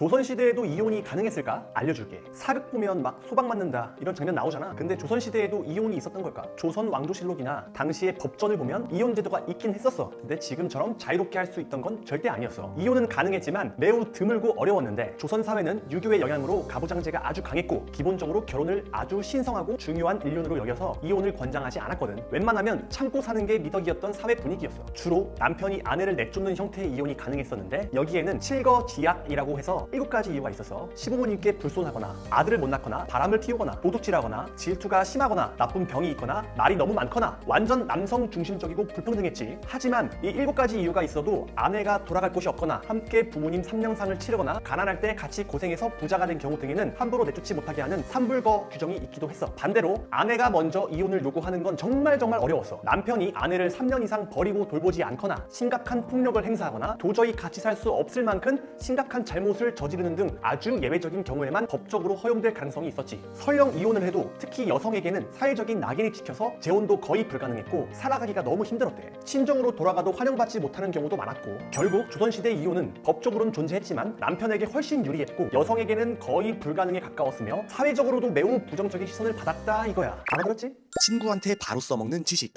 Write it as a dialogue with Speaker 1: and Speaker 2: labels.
Speaker 1: 조선시대에도 이혼이 가능했을까? 알려줄게. 사극 보면 막 소방 맞는다 이런 장면 나오잖아. 근데 조선시대에도 이혼이 있었던 걸까? 조선 왕조실록이나 당시의 법전을 보면 이혼 제도가 있긴 했었어. 근데 지금처럼 자유롭게 할 수 있던 건 절대 아니었어. 이혼은 가능했지만 매우 드물고 어려웠는데 조선 사회는 유교의 영향으로 가부장제가 아주 강했고 기본적으로 결혼을 아주 신성하고 중요한 일륜으로 여겨서 이혼을 권장하지 않았거든. 웬만하면 참고 사는 게 미덕이었던 사회 분위기였어. 주로 남편이 아내를 내쫓는 형태의 이혼이 가능했었는데 여기에는 칠거지약이라고 해서 일곱 가지 이유가 있어서 시부모님께 불손하거나 아들을 못 낳거나 바람을 피우거나 도둑질하거나 질투가 심하거나 나쁜 병이 있거나 말이 너무 많거나 완전 남성 중심적이고 불평등했지. 하지만 이 일곱 가지 이유가 있어도 아내가 돌아갈 곳이 없거나 함께 부모님 삼명상을 치르거나 가난할 때 같이 고생해서 부자가 된 경우 등에는 함부로 내쫓지 못하게 하는 삼불거 규정이 있기도 했어. 반대로 아내가 먼저 이혼을 요구하는 건 정말 정말 어려웠어. 남편이 아내를 3년 이상 버리고 돌보지 않거나 심각한 폭력을 행사하거나 도저히 같이 살 수 없을 만큼 심각한 잘못을 저지르는 등 아주 예외적인 경우에만 법적으로 허용될 가능성이 있었지. 설령 이혼을 해도 특히 여성에게는 사회적인 낙인이 찍혀서 재혼도 거의 불가능했고 살아가기가 너무 힘들었대. 친정으로 돌아가도 환영받지 못하는 경우도 많았고 결국 조선시대 이혼은 법적으로는 존재했지만 남편에게 훨씬 유리했고 여성에게는 거의 불가능에 가까웠으며 사회적으로도 매우 부정적인 시선을 받았다 이거야. 알아들었지?
Speaker 2: 친구한테 바로 써먹는 지식